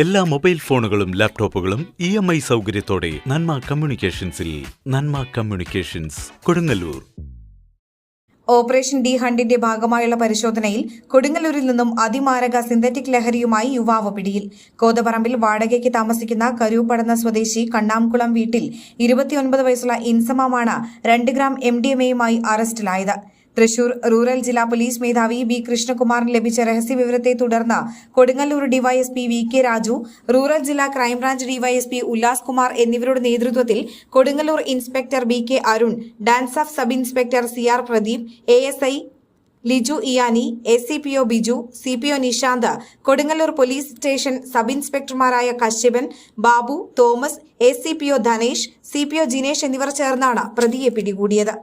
എല്ലാ മൊബൈൽ ഫോണുകളും ലാപ്ടോപ്പുകളും ഇ എം ഐ സൗകര്യത്തോടെ Nanma കമ്മ്യൂണിക്കേഷൻസിൽ Nanma communications Kodungallur. Operation D ഹണ്ടിന്റെ ഭാഗമായുള്ള പരിശോധനയിൽ കൊടുങ്ങല്ലൂരിൽ നിന്നും അതിമാരക സിന്തറ്റിക് ലഹരിയുമായി യുവാവ് പിടിയിൽ. കോതപറമ്പിൽ വാടകയ്ക്ക് താമസിക്കുന്ന കരൂപ്പടന്ന സ്വദേശി കണ്ണാംകുളം വീട്ടിൽ ഇരുപത്തിയൊൻപത് വയസ്സുള്ള ഇൻസമാമാണ് രണ്ട് ഗ്രാം എം ഡി എം എയുമായി അറസ്റ്റിലായത്. തൃശൂർ റൂറൽ ജില്ലാ പോലീസ് മേധാവി ബി കൃഷ്ണകുമാറിന് ലഭിച്ച രഹസ്യവിവരത്തെ തുടർന്ന് Kodungallur DYSP V K Raju rural ജില്ലാ crime branch DYSP Ullas Kumar എന്നിവരുടെ നേതൃത്വത്തിൽ Kodungallur inspector B K Arun of sub inspector C R Pradeep A S I Liju ഇയാനി S C P O Biju C P O Nishanth Kodungallur police station sub ഇൻസ്പെക്ടർമാരായ Kashyapan Babu Thomas S C P O Dhanesh C P O Jinesh എന്നിവർ ചേർന്നാണ് പ്രതിയെ പിടികൂടിയത്.